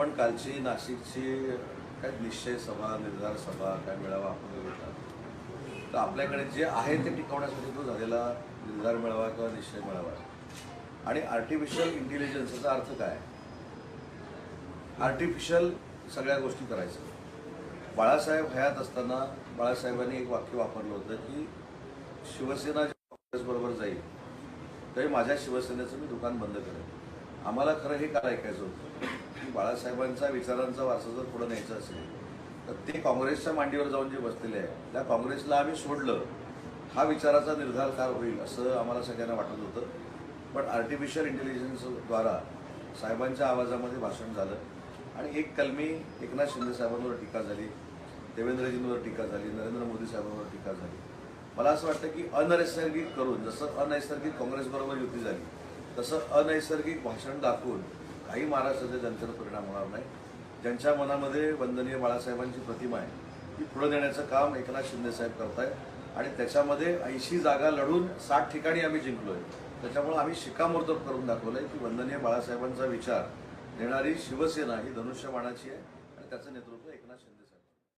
आपण कालची नाशिकची काय निश्चय सभा निर्धार सभा काय मेळावा आपण घेतला? तर आपल्याकडे जे आहे ते टिकवण्यासाठी तो झालेला निर्धार मेळावा किंवा निश्चय मेळावा. आणि आर्टिफिशियल इंटेलिजन्सचा अर्थ काय? आर्टिफिशियल सगळ्या गोष्टी करायचं. बाळासाहेब हयात असताना बाळासाहेबांनी एक वाक्य वापरलं होतं की शिवसेना काँग्रेसबरोबर जाईल तरी माझ्या शिवसेनेचं मी दुकान बंद करेन. आम्हाला खरं हे काय ऐकायचं होतं? की बाळासाहेबांचा विचारांचा वारसा जर पुढे न्यायचा असेल तर ते काँग्रेसच्या मांडीवर जाऊन जे बसलेले आहे त्या काँग्रेसला आम्ही सोडलं हा विचाराचा निर्धार कार होईल असं आम्हाला सगळ्यांना वाटत होतं. पण आर्टिफिशियल इंटेलिजन्सद्वारा साहेबांच्या आवाजामध्ये भाषण झालं आणि एक कलमी एकनाथ शिंदे साहेबांवर टीका झाली देवेंद्रजींवर टीका झाली नरेंद्र मोदी साहेबांवर टीका झाली. मला असं वाटतं की अनैसर्गिक करून जसं अनैसर्गिक काँग्रेसबरोबर युती झाली तसं अनैसर्गिक भाषण दाखवून काही महाराष्ट्राच्या ज्यांच्यावर परिणाम होणार नाही. ज्यांच्या मनामध्ये वंदनीय बाळासाहेबांची प्रतिमा आहे ती पुढे नेण्याचं काम एकनाथ शिंदे साहेब करतायत. आणि त्याच्यामध्ये ऐंशी जागा लढून साठ ठिकाणी आम्ही जिंकलो आहे त्याच्यामुळे आम्ही शिक्कामोर्तब करून दाखवलं आहे की वंदनीय बाळासाहेबांचा विचार देणारी शिवसेना ही धनुष्यबाणाची आहे आणि त्याचं नेतृत्व एकनाथ शिंदे साहेब